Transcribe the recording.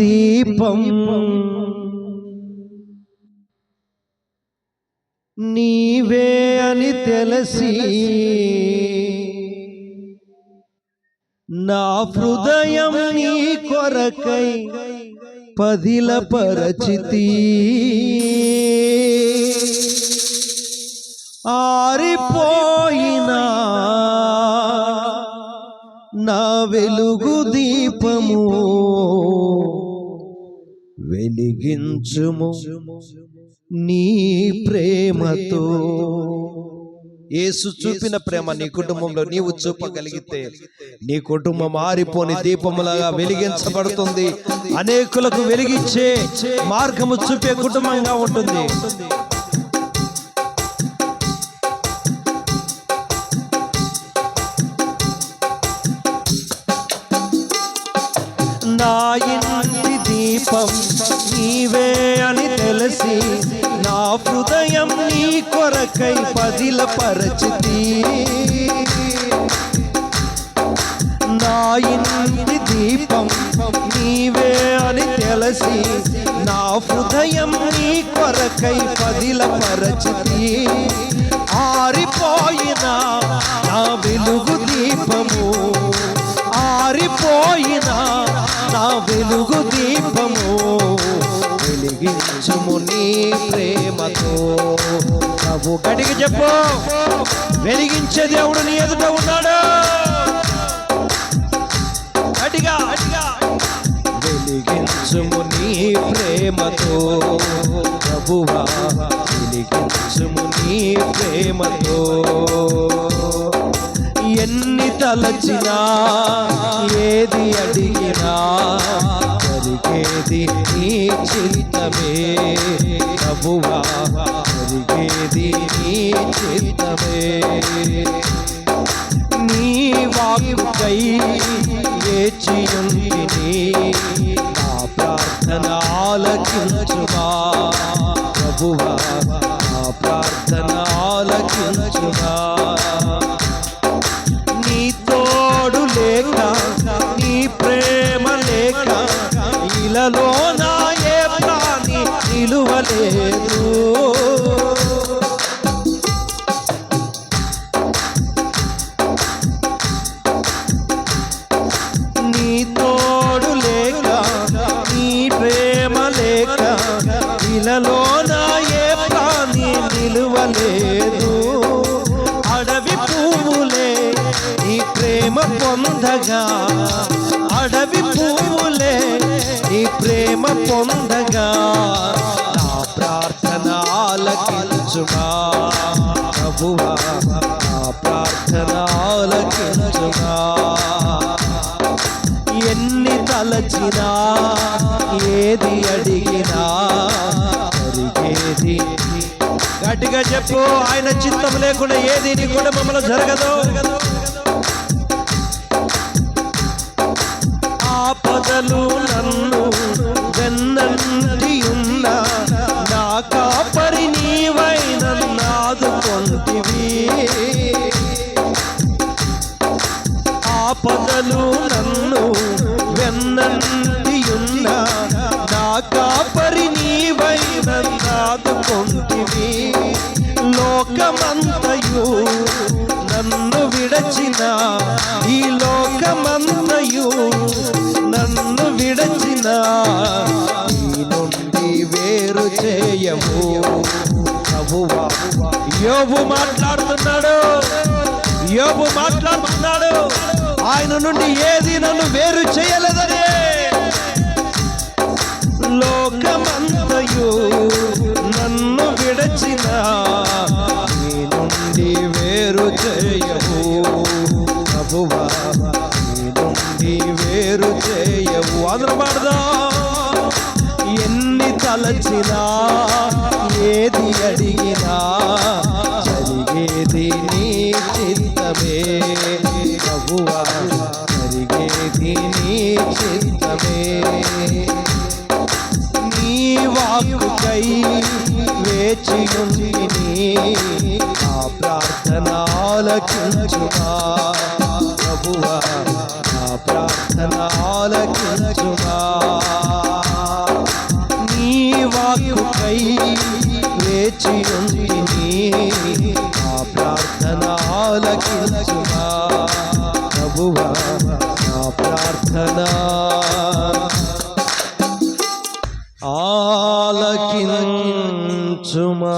దీపం. నీవే అని తెలిసి నా హృదయం నీ కొరకై పదిల పరచితి ఆరిపోయినా నా వెలుగు దీపము వెలిగించుము నీ ప్రేమతో. యేసు చూపిన ప్రేమ నీ కుటుంబంలో నీవు చూపగలిగితే నీ కుటుంబం ఆరిపోని దీపములాగా వెలిగించబడుతుంది. అనేకులకు వెలిగించే మార్గము చూపే కుటుంబంగా ఉంటుంది. దీపం నీవే అని తెలిసి నా హృదయం నీ కొరకై పదిల పరచితి నా ఇంటి దీపం నీవే అని తెలిసి నా హృదయం నీ కొరకై పదిల పరచితి ఆరిపోయిన నా వెలుగు దీపము ఆరిపోయిన వెలుగు దీపము వెలిగించుము నీ ప్రేమతో. ప్రభు కడిగి చెప్పు. వెలిగించే దేవుడు నీ ఎదుట ఉన్నాడు. గట్టిగా వెలిగించుము నీ ప్రేమతో. ప్రభువా వెలిగించుము నీ ప్రేమతో. ఎన్ని తలచినా ఏది అడిగిన నా జరిగేది నీ చిత్తమే ప్రభువా. జరిగేది నీ చిత్తమే. నీ వాక్కుకై వేచియుంటిని నా ప్రార్థన ఆలకించుమా. ప్రభువా నా ప్రార్థన ఆలకించుమా. నా ఏ ప్రాణి నిలువలేదు. నీ తోడు లేక నీ ప్రేమ లేక ఇలలో నా ఏ ప్రాణి నిలువలేదు. అడవి పువ్వులే నీ ప్రేమ పొందగా అడవి పువ్వులే నీ ప్రేమ పొందగా నా ప్రార్థన ఆలకించుమా ప్రభువా నా ప్రార్థన ఆలకించుమా ఎన్ని తలచినా ఏది అడిగినా జరిగేది గట్టిగా చెప్పు ఆయన చిత్తం లేకుండా ఏది నీ కుటుంబంలో జరగదు. బాధలు నన్ను వెన్నంటియున్న నా కాపరి నీవై నన్నాదుకొంటివి ఆపదలు నన్ను వెన్నంటియున్న నా కాపరి నీవై నన్నాదుకొంటివి లోకమంతయు నన్ను విడచిన ఈ లోకమంతయు విడచిన నుండి వేరు చేయము. ప్రభువా యోబు మాట్లాడుతున్నాడు. యోబు మాట్లాడుతున్నాడు. ఆయన నుండి ఏది నన్ను వేరు చేయలేదని లోకమంతయు నన్ను విడచిన నీ నుండి వేరు చేయము. ప్రభువా తలచినా ఏది అడిగినా జరిగేది నీ చిత్తమే. ప్రభువా జరిగేది నీ చిత్తమే. నీ వాక్కుకై వేచియుంటిని నా ప్రార్థన ఆలకించుమా ప్రభువా నా ప్రార్థన ఆలకించుమా వేచి ఉంటిని ఆ ప్రార్థన ఆలకించుమా ప్రభువా నా ప్రార్థన. ఆలకించుమా.